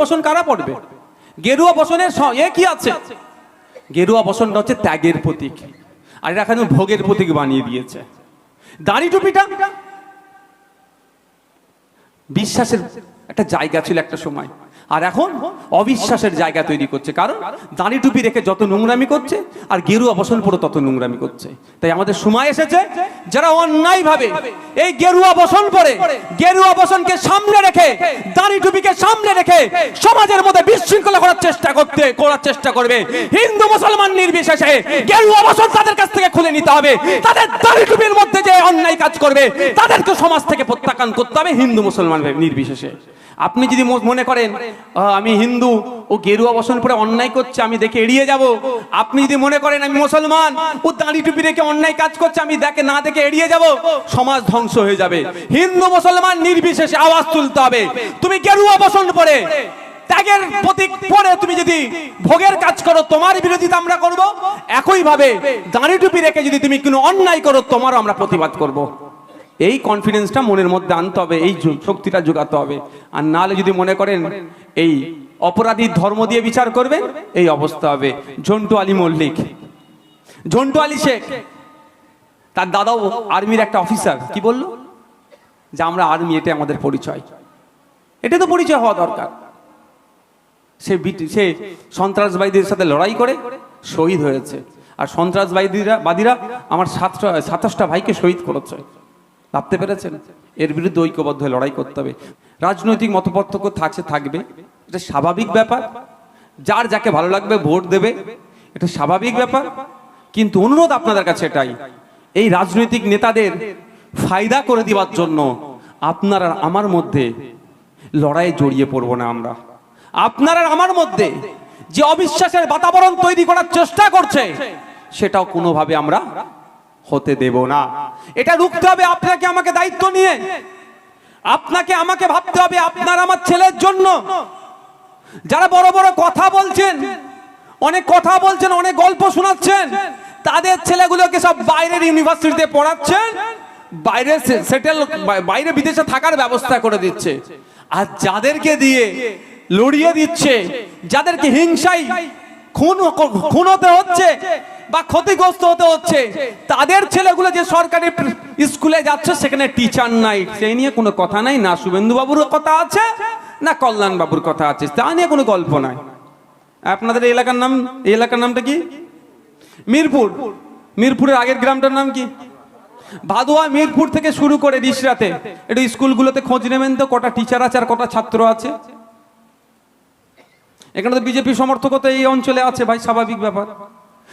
বসন কারা পড়বে? গেরুয়া বসনের এ কি আছে? গেরুয়া বসনটা হচ্ছে ত্যাগের প্রতীক। আর এটা এখন ভোগের প্রতীক বানিয়ে দিয়েছে। দাড়ি টুপিটা বিশ্বাসের একটা জায়গা ছিল একটা সময়। আর এখন অবিশ্বাসের জায়গা তৈরি করছে। কারণ দাড়ি টুপি রেখে যত নোংরামি করছে আর গেরুয়া বসন পরে তত নোংরামি করছে। তাই আমাদের সময় এসেছে যারা অন্যায় ভাবে এই গেরুয়া বসন পরে গেরুয়া বসনকে সামনে রেখে দাড়ি টুপিকে সামনে রেখে সমাজের মধ্যে বিশৃঙ্খলা করার চেষ্টা করতে, করার চেষ্টা করবে। হিন্দু মুসলমান নির্বিশেষে গেরুয়া বসন তাদের কাছ থেকে খুলে নিতে হবে। তাদের দাড়ি টুপির মধ্যে যে অন্যায় কাজ করবে, তাদেরকে সমাজ থেকে প্রত্যাখ্যান করতে হবে হিন্দু মুসলমান নির্বিশেষে। আপনি যদি মনে করেন আমি হিন্দু ও গেরুয়া বসন পরে অন্যায় করছে, আমি দেখে এড়িয়ে যাব। আপনি যদি মনে করেন, আমি মুসলমান ও দাড়ি টুপি রেখে অন্যায় কাজ করছে, আমি দেখে না দেখে এড়িয়ে যাব, সমাজ ধ্বংস হয়ে যাবে। হিন্দু মুসলমান নির্বিশেষে আওয়াজ তুলতে হবে। তুমি গেরুয়া বসন পরে ত্যাগের প্রতীক পরে তুমি যদি ভোগের কাজ করো, তোমার বিরোধিতা আমরা করব। একই ভাবে দাঁড়ি টুপি রেখে যদি তুমি কোনো অন্যায় করো, তোমারও আমরা প্রতিবাদ করব। এই কনফিডেন্সটা মনের মধ্যে আনতে হবে, এই শক্তিটা যোগাতে হবে। আর নাহলে যদি মনে করেন, এই অপরাধীর ধর্ম দিয়ে বিচার করবেন এই অবস্থা হবে। ঝন্টু আলী মল্লিক। ঝন্টু আলী শেখ, তার দাদাও আর্মির একটা অফিসার কি বলল? যে আমরা আর্মি এটা আমাদের পরিচয়। এটা তো পরিচয় হওয়া দরকার। সে সে সন্ত্রাসবাদীদের সাথে লড়াই করে, শহীদ হয়েছে। আর সন্ত্রাসবাদীরা বাদীরা আমার সাতটা সাতাশটা ভাইকে শহীদ করেছে। ভাবতে পেরেছেন? এর বিরুদ্ধে ঐক্যবদ্ধ হয়ে লড়াই করতে হবে। রাজনৈতিক মতপার্থক্য থাকছে, থাকবে। এটা স্বাভাবিক ব্যাপার। যার যাকে ভালো লাগবে ভোট দেবে, এটা স্বাভাবিক ব্যাপার। কিন্তু অনুরোধ আপনাদের কাছে এটাই, এই রাজনৈতিক নেতাদের ফায়দা করে দেওয়ার জন্য আপনার আর আমার মধ্যে লড়াই জড়িয়ে পড়ব না আমরা। আপনার আর আমার মধ্যে যে অবিশ্বাসের বাতাবরণ তৈরি করার চেষ্টা করছে, সেটাও কোনোভাবে আমরা হতে দেব না। এটা রুখতে হবে আপনাকে, আমাকে দায়িত্ব নিয়ে। আপনাকে, আমাকে ভাবতে হবে আপনার আমার ছেলের জন্য। যারা বড় বড় কথা বলছেন, অনেক কথা বলছেন, অনেক গল্প শোনাচ্ছেন, তাদের ছেলেগুলোকে সব বাইরের ইউনিভার্সিটিতে পড়াচ্ছেন বাইরে সেটেল বাইরে বিদেশে থাকার ব্যবস্থা করে দিচ্ছে। আর যাদেরকে দিয়ে লড়িয়ে দিচ্ছে, যাদেরকে হিংসাই খুন খুন হতে হচ্ছে বা ক্ষতিগ্রস্ত হতে হচ্ছে। তাদের ছেলেগুলো যে সরকারি স্কুলে যাচ্ছে, সেখানে টিচার নাই। সেই নিয়ে কোনো কথা নাই। না শুভেন্দু বাবুর কথা আছে, না কল্যাণ বাবুর কথা আছে। তা নিয়ে কোনো গল্প নাই। আপনাদের এলাকার নাম এলাকার নামটা কি? মিরপুর। মিরপুরের আগের গ্রামটার নাম কি? ভাদুয়া মিরপুর থেকে শুরু করে রিসরাতে। একটু স্কুলগুলোতে খোঁজ নেবেন তো, কটা টিচার আছে আর কটা ছাত্র আছে। এখানে তো বিজেপি সমর্থক তো এই অঞ্চলে আছে, ভাই, স্বাভাবিক ব্যাপার।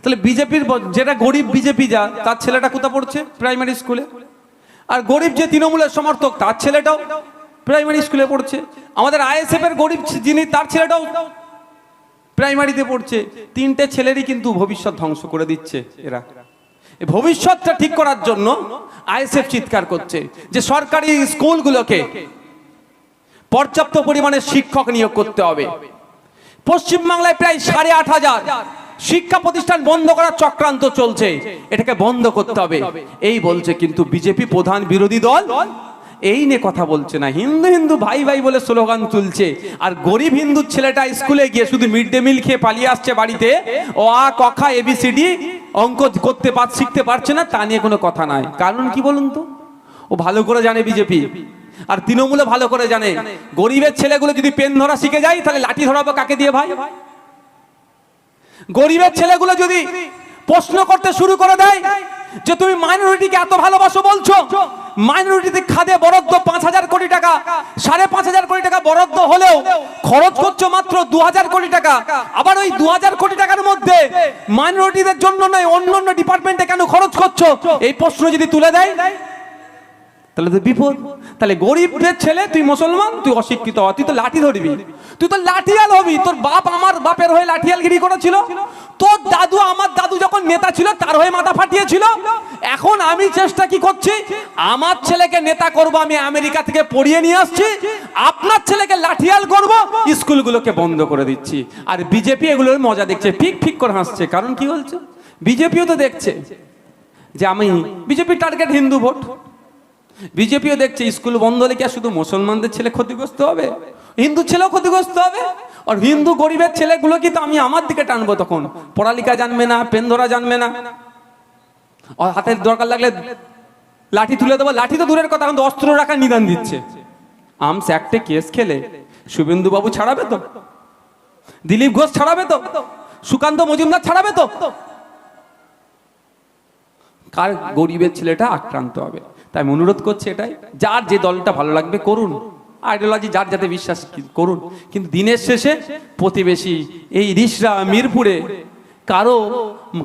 তাহলে বিজেপির যেটা গরিব বিজেপি যা, তার ছেলেটা কোথা পড়ছে? প্রাইমারি স্কুলে আর গরিব যে তৃণমূলের সমর্থক, তার ছেলেটাও প্রাইমারি স্কুলে পড়ছে। আমাদের আইএসএফ এর গরিব যিনি, তার ছেলেটাও প্রাইমারিতে পড়ছে। তিনটে ছেলেরই কিন্তু ভবিষ্যৎ ধ্বংস করে দিচ্ছে এরা। ভবিষ্যৎটা ঠিক করার জন্য আইএসএফ চিৎকার করছে যে সরকারি স্কুলগুলোকে পর্যাপ্ত পরিমাণে শিক্ষক নিয়োগ করতে হবে। পশ্চিমবাংলায় প্রায় সাড়ে আট হাজার শিক্ষা প্রতিষ্ঠান বন্ধ করার চক্রান্ত চলছে। এটাকে বন্ধ করতে হবে। এই বলছে কিন্তু বিজেপি প্রধান বিরোধী দল। এই নিয়ে কথা বলছে না। হিন্দু হিন্দু ভাই ভাই বলে স্লোগান তুলছে। আর গরিব হিন্দু ছেলেটা স্কুলে গিয়ে শুধু মিড ডে মিল খেয়ে পালিয়ে আসছে বাড়িতে। ও আ কখা এবিসিডি অঙ্ক করতে পার, শিখতে পারছে না, তা নিয়ে কোনো কথা নাই। কারণ কি বলুন তো? ও ভালো করে জানে বিজেপি। আর তৃণমূলে ভালো করে জানে। গরিবের ছেলেগুলো যদি পেন ধরা শিখে যায়, তাহলে লাঠি ধরাবো কাকে দিয়ে ভাই? গরিবের ছেলেগুলো যদি প্রশ্ন করতে শুরু করে দেয় যে তুমি মাইনরিটিকে এত ভালোবাসো বলছো, মাইনরিটিতে খাদে বরাদ্দ পাঁচ হাজার কোটি টাকা, সাড়ে পাঁচ হাজার কোটি টাকা বরাদ্দ হলেও খরচ করছ মাত্র দু হাজার কোটি টাকা। আবার ওই দু হাজার কোটি টাকার মধ্যে মাইনরিটিদের জন্য নয় অন্য অন্য ডিপার্টমেন্টে কেন খরচ করছ? এই প্রশ্ন যদি তুলে দেয় তাহলে তো বিপদ। তাহলে গরিবের ছেলে, তুই মুসলমান, তুই অশিক্ষিত, তুই তো লাঠি ধরবি। তুই তো লাঠিয়াল হবি। তোর বাপ আমার বাপের হয়ে লাঠিয়ালগিরি করেছিল। তোর দাদু আমার দাদু যখন নেতা ছিল, তার হয়ে মাথা ফাটিয়েছিল। এখন আমি চেষ্টা কি করছি? আমার ছেলেকে নেতা করব, আমি আমেরিকা থেকে পড়িয়ে নিয়ে আসছি। আপনার ছেলেকে লাঠিয়াল করব, স্কুলগুলোকে বন্ধ করে দিচ্ছি। আর বিজেপি এগুলোর মজা দেখছে, ফিক ফিক করে হাসছে। কারণ কি বলছে? বিজেপিও তো দেখছে যে আমি বিজেপি টার্গেট হিন্দু ভোট। বিজেপিও দেখছে, স্কুল বন্ধ হলে কি শুধু মুসলমানদের ছেলে ক্ষতিগ্রস্ত হবে? হিন্দু ছেলেও ক্ষতিগ্রস্ত হবে? আর হিন্দু গরিবের ছেলেগুলোকে তো আমি আমার দিকে টানবো তখন? পড়ালেখা জানবে না পেন ধরা জানবে না। আর হাতের দরকার লাগলে লাঠি তুলে দেবো। লাঠি তো দূরের কথা, কিন্তু অস্ত্র রাখার নিদান দিচ্ছে। আমস একটা কেস খেলে শুভেন্দু বাবু ছাড়াবে তো? দিলীপ ঘোষ ছাড়াবে তো? সুকান্ত মজুমদার ছাড়াবে তো? কার গরিবের ছেলেটা আক্রান্ত হবে? তাই আমি অনুরোধ করছি এটাই। যার যে দলটা ভালো লাগবে করুন। আইডিওলজি যার যাতে বিশ্বাস করুন। কিন্তু দিনের শেষে প্রতিবেশী এই রিসরা মিরপুরে কারও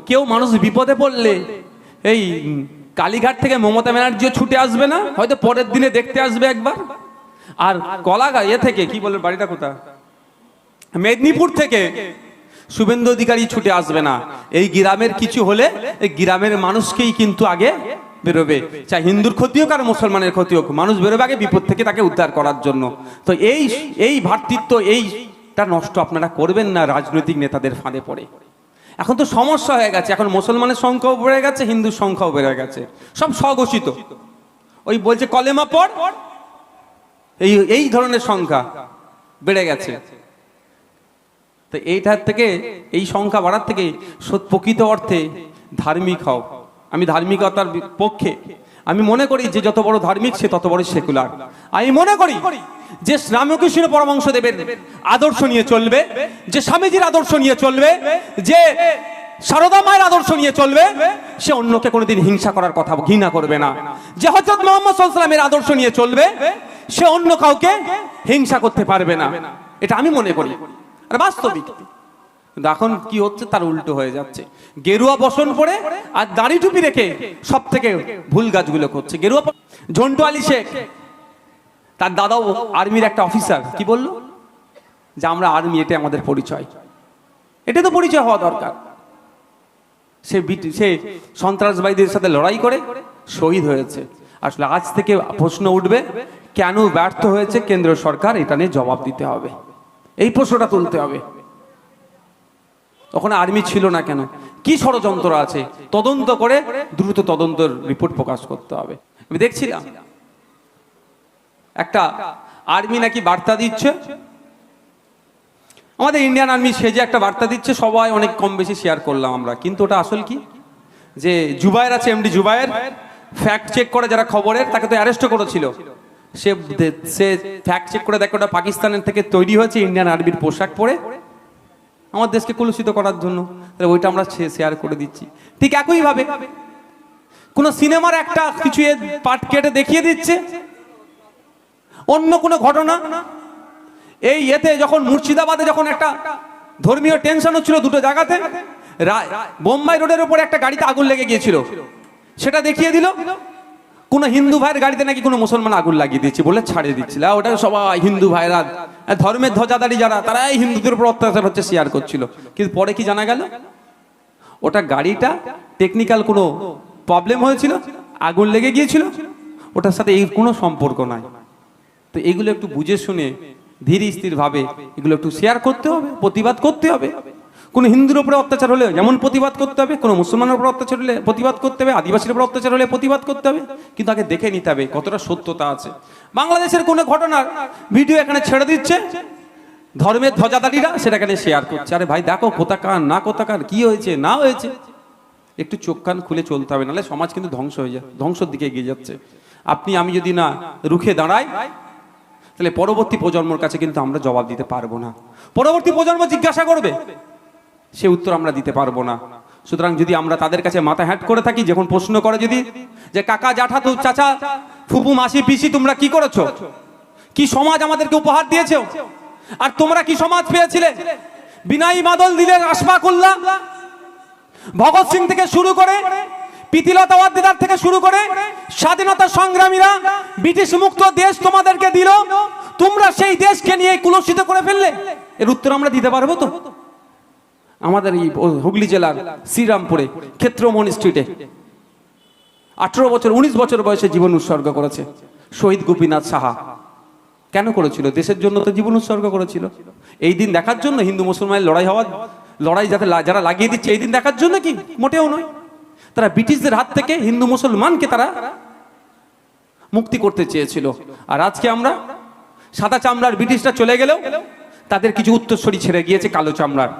কেউ মানুষ বিপদে পড়লে এই কালীঘাট থেকে মমতা ব্যানার্জিও ছুটে আসবে না? হয়তো পরের দিনে দেখতে আসবে একবার। আর কলাগা এ থেকে কি বলে বাড়িটা কোথায়? মেদিনীপুর থেকে শুভেন্দু অধিকারী ছুটে আসবে না। এই গ্রামের কিছু হলে এই গ্রামের মানুষকেই কিন্তু আগে বেরোবে। চাই হিন্দুর ক্ষতি হোক আর মুসলমানের ক্ষতি হোক, মানুষ বেরোবে আগে বিপদ থেকে তাকে উদ্ধার করার জন্য। তো এই এই ভ্রাতৃত্ব এইটা নষ্ট আপনারা করবেন না, রাজনৈতিক নেতাদের ফাঁদে পড়ে। এখন তো সমস্যা হয়ে গেছে, এখন মুসলমানের সংখ্যাও বেড়ে গেছে, হিন্দুর সংখ্যাও বেড়ে গেছে। সব স্বঘোষিত। ওই বলছে কলেমা পড়, এই এই ধরনের সংখ্যা বেড়ে গেছে। তো এইটার থেকে, এই সংখ্যা বাড়ার থেকে প্রকৃত অর্থে ধার্মিক হও। আমি ধার্মিকতার পক্ষে। আমি মনে করি যে যত বড় ধার্মিক সে তত বড় সেকুলার। আমি মনে করি যে রামকৃষ্ণ পরমংশ দেবের আদর্শ নিয়ে চলবে, যে স্বামীজির আদর্শ নিয়ে চলবে, যে সারদা মায়ের আদর্শ নিয়ে চলবে, সে অন্যকে কোনোদিন হিংসা করার কথা ঘৃণা করবে না। যে হজরত মোহাম্মদ সাল্লামের আদর্শ নিয়ে চলবে, সে অন্য কাউকে হিংসা করতে পারবে না। এটা আমি মনে করি। আর বাস্তবিক। কিন্তু এখন কি হচ্ছে? তার উল্টো হয়ে যাচ্ছে। গেরুয়া বসন পরে আর দাড়ি টুপি রেখে সব থেকে ভুল গাছগুলো করছে। গেরুয়া ঝন্টু আলী শেখ, তার দাদাও আর্মির একটা অফিসার। কি বলল? যে আমরা আর্মি এটা আমাদের পরিচয়। এটা তো পরিচয় হওয়া দরকার। সে সে সন্ত্রাসবাদীদের সাথে লড়াই করে, শহীদ হয়েছে। আসলে আজ থেকে প্রশ্ন উঠবে, কেন ব্যর্থ হয়েছে কেন্দ্র সরকার? এটা নিয়ে জবাব দিতে হবে। এই প্রশ্নটা তুলতে হবে। তখন আর্মি ছিল না কেন? কি ষড়যন্ত্র আছে? তদন্ত করে দ্রুত তদন্তের রিপোর্ট প্রকাশ করতে হবে। আমি দেখছিলাম। একটা আর্মি নাকি বার্তা দিচ্ছে? আমাদের ইন্ডিয়ান আর্মি সে যে একটা বার্তা দিচ্ছে, সবাই অনেক কম বেশি শেয়ার করলাম আমরা। কিন্তু ওটা আসল কি? যে জুবায়ের আছে এমডি জুবায়ের। ফ্যাক্ট চেক করে যারা খবরের, তাকে তো অ্যারেস্টও করেছিল। সে সে ফ্যাক্ট চেক করে দেখে ওটা পাকিস্তানের থেকে তৈরি হয়েছে, ইন্ডিয়ান আর্মির পোশাক পরে। আমার দেশকে কলুষিত করার জন্য। তাহলে ওইটা আমরা শেয়ার করে দিচ্ছি। ঠিক একইভাবে কোন সিনেমার একটা কিছু পার্ট কেটে দেখিয়ে দিচ্ছে। অন্য কোনো ঘটনা। এই এতে যখন মুর্শিদাবাদে যখন একটা ধর্মীয় টেনশন হচ্ছিল দুটো জায়গাতে বোম্বাই রোডের উপরে একটা গাড়িতে আগুন লেগে গিয়েছিল। সেটা দেখিয়ে দিল। কোন হিন্দু ভাইয়ের গাড়িতে নাকি কোনো মুসলমান আগুন লাগিয়ে দিচ্ছে বলে ছাড়িয়ে দিচ্ছিল ওটা সবাই হিন্দু ভাইরা ধর্মের ধ্বজাদারি যারা, তারাই হিন্দুদের উপর অত্যাচার হচ্ছে শেয়ার করছিল। কিন্তু পরে কি জানা গেল? ওটা গাড়িটা টেকনিক্যাল কোনো প্রবলেম হয়েছিল, আগুন লেগে গিয়েছিল, ওটার সাথে এই কোনো সম্পর্ক নাই। তো এগুলো একটু বুঝে শুনে ধীর স্থির ভাবে এগুলো একটু শেয়ার করতে হবে, প্রতিবাদ করতে হবে। কোনো হিন্দুর উপরে অত্যাচার হলে যেমন প্রতিবাদ করতে হবে, কোনো মুসলমানের উপর অত্যাচার হলে প্রতিবাদ করতে হবে, আদিবাসীর উপর অত্যাচার হলে প্রতিবাদ করতে হবে, কিন্তু আগে দেখে নিতে হবে কতটা সত্যতা আছে। বাংলাদেশের কোনো ঘটনার ভিডিও এখানে ছেড়ে দিচ্ছে। ধর্মের ধ্বজাদারিরা সেটা এখানে শেয়ার করছে। আরে ভাই, দেখো কোথাকার, না কোথাকার, কি হয়েছে, না হয়েছে। একটু চোখ কান খুলে চলতে হবে, নাহলে সমাজ কিন্তু ধ্বংস হয়ে যায়, ধ্বংসের দিকে এগিয়ে যাচ্ছে। আপনি, আমি যদি না রুখে দাঁড়াই, তাহলে পরবর্তী প্রজন্মর কাছে কিন্তু আমরা জবাব দিতে পারব না। পরবর্তী প্রজন্ম জিজ্ঞাসা করবে সে উত্তর আমরা দিতে পারব না। সুতরাং যদি আমরা তাদের কাছে মাথা হ্যাট করে থাকি, যখন প্রশ্ন করে যদি, যে কাকা জাঠা তো চাচা, ফুপু মাসি, পিসি, তোমরা কি করেছ? কি সমাজ আমাদেরকে উপহার দিয়েছ? আর তোমরা কি সমাজ পেয়েছিলে? বিনাই মাদল দিলের আশফাক উল্লাহ ভগৎ সিং থেকে শুরু করে প্রীতিলতা থেকে শুরু করে, স্বাধীনতা সংগ্রামীরা, ব্রিটিশ মুক্ত দেশ তোমাদেরকে দিল। তোমরা সেই দেশকে নিয়ে কুলসিত করে ফেললে। এর উত্তর আমরা দিতে পারব তো? আমাদের এই হুগলি জেলার শ্রীরামপুরে ক্ষেত্রমোহন স্ট্রিটে আঠারো বছর, উনিশ বছর বয়সে জীবন উৎসর্গ করেছে শহীদ গোপীনাথ সাহা। কেন করেছিল? দেশের জন্য তো জীবন উৎসর্গ করেছিল। এই দিন দেখার জন্য হিন্দু মুসলমানের লড়াই হওয়ার, লড়াই যাতে যারা লাগিয়ে দিচ্ছে, এই দিন দেখার জন্য কি? মোটেও নয়। তারা ব্রিটিশদের হাত থেকে হিন্দু মুসলমানকে তারা মুক্তি করতে চেয়েছিল। আর আজকে আমরা সাদা চামড়ার ব্রিটিশরা চলে গেলেও তাদের কিছু উত্তরসূরি ছেড়ে গিয়েছে কালো চামড়ার।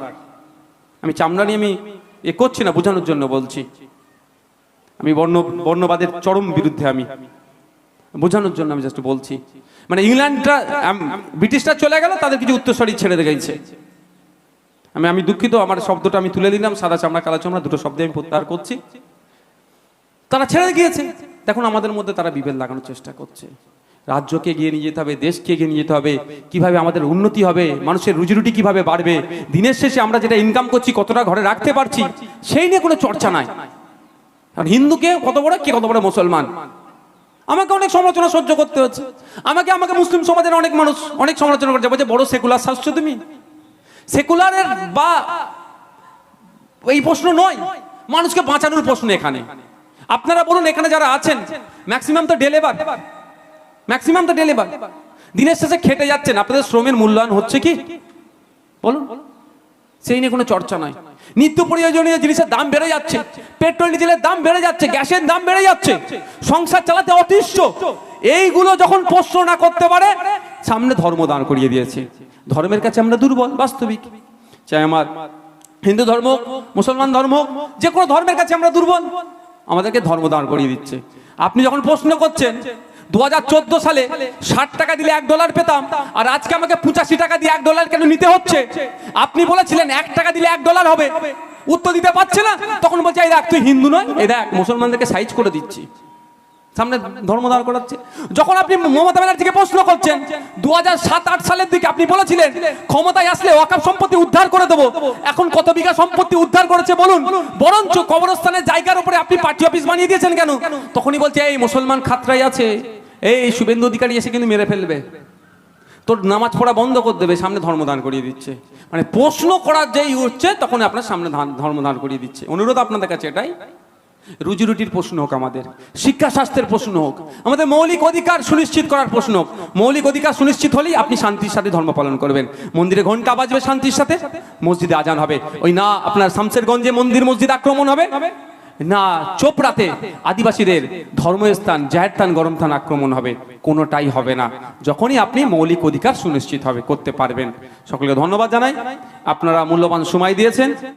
আমি চামড়া নিয়ে আমি এ করছি না, বোঝানোর জন্য বলছি। আমি বর্ণ, বর্ণবাদের চরম বিরুদ্ধে আমি। বোঝানোর জন্য আমি জাস্ট বলছি। মানে ইংল্যান্ডটা ব্রিটিশরা চলে গেল, তাদের কিছু উত্তরসূরি ছেড়ে গেছে আমি আমি দুঃখিত, আমার শব্দটা আমি তুলে নিলাম, সাদা চামড়া, কালো চামড়া, দুটো শব্দে আমি প্রত্যাহার করছি। তারা ছেড়ে গিয়েছে দেখুন, আমাদের মধ্যে তারা বিভেদ লাগানোর চেষ্টা করছে। রাজ্যকে এগিয়ে নিয়ে যেতে হবে, দেশকে এগিয়ে নিয়ে যেতে হবে। কীভাবে আমাদের উন্নতি হবে, মানুষের রুজিরুটি কীভাবে বাড়বে, দিনের শেষে আমরা যেটা ইনকাম করছি, কতটা ঘরে রাখতে পারছি, সেই নিয়ে কোনো চর্চা নাই। কারণ হিন্দুকে কত বড়, কে কত বড় মুসলমান? আমাকে অনেক সমালোচনা সহ্য করতে হচ্ছে। আমাকে আমাকে মুসলিম সমাজের অনেক মানুষ অনেক সমালোচনা করছে, বলছে, বড় সেকুলার শাস্ত্র তুমি? সেকুলারের বা এই প্রশ্ন নয়, মানুষকে বাঁচানোর প্রশ্ন এখানে। আপনারা বলুন, এখানে যারা আছেন ম্যাক্সিমাম তো ডেলেবার ম্যাক্সিমাম তো ডেলেবার দিনের শেষে খেটে যাচ্ছেন আপনাদের শ্রমের মূল্যায়ন হচ্ছে কি? বলুন। সেই নিয়ে কোনো চর্চা নয় নিত্য প্রয়োজনীয় জিনিসের দাম বেড়ে যাচ্ছে, পেট্রোল, ডিজেলের দাম বেড়ে যাচ্ছে, গ্যাসের দাম বেড়ে যাচ্ছে, সংসার চালাতে অতিষ্ঠ এইগুলো যখন প্রশ্ন না করতে পারে, সামনে ধর্ম দান করিয়ে দিয়েছে। ধর্মের কাছে আমরা দুর্বল, বাস্তবিক। চাই আমার হিন্দু ধর্ম, মুসলমান ধর্ম, যে কোনো ধর্মের কাছে আমরা দুর্বল। আমাদেরকে ধর্ম দান করিয়ে দিচ্ছে। আপনি যখন প্রশ্ন করছেন দু হাজার চোদ্দ সালে ষাট টাকা দিলে এক ডলার পেতাম, আর আজকে আমাকে পঁচাশি টাকা দিয়ে এক ডলার কেন নিতে হচ্ছে? আপনি বলেছিলেন এক টাকা দিলে এক ডলার হবে। উত্তর দিতে পারছে না। তখন বলছে, এই দেখ, তুই হিন্দু নয়, এই দেখ, মুসলমানদেরকে সাইজ করে দিচ্ছি। সামনে ধর্ম দাঁড় করাচ্ছে। যখন আপনি মমতা ব্যানার্জিকে প্রশ্ন করছেন দু হাজার সাত আট সালের দিকে আপনি বলেছিলেন, ক্ষমতায় আসলে ওয়াকাপ সম্পত্তি উদ্ধার করে দেবো। এখন কত বিঘা সম্পত্তি উদ্ধার করেছে বলুন। বরঞ্চ কবরস্থানের জায়গার উপরে আপনি পার্টি অফিস বানিয়ে দিয়েছেন কেন? তখনই বলছে, এই মুসলমান খাতরাই আছে। এই শুভেন্দু অধিকারী এসে কিন্তু মেরে ফেলবে। তোর নামাজ পড়া বন্ধ করে দেবে, সামনে ধর্মদান করিয়ে দিচ্ছে। মানে প্রশ্ন করার যেই হচ্ছে তখন আপনার সামনে ধর্মদান করিয়ে দিচ্ছে। অনুরোধ আপনাদের কাছে এটাই। রুজি রুটির প্রশ্ন হোক আমাদের শিক্ষা স্বাস্থ্যের প্রশ্ন হোক, আমাদের মৌলিক অধিকার সুনিশ্চিত করার প্রশ্ন হোক, মৌলিক অধিকার সুনিশ্চিত হলেই আপনি শান্তির সাথে ধর্ম পালন করবেন। মন্দিরে ঘণ্টা বাজবে শান্তির সাথে, মসজিদে আজান হবে। ওই না, আপনার শামসেরগঞ্জে মন্দির মসজিদ আক্রমণ হবে, না, চোপড়াতে আদিবাসীদের ধর্মস্থান, জাহেরস্থান, গরমস্থান আক্রমণ হবে। কোনোটাই হবে না। যখনই আপনি মৌলিক অধিকার সুনিশ্চিত হবে, করতে পারবেন। সকলকে ধন্যবাদ জানাই। আপনারা মূল্যবান সময় দিয়েছেন।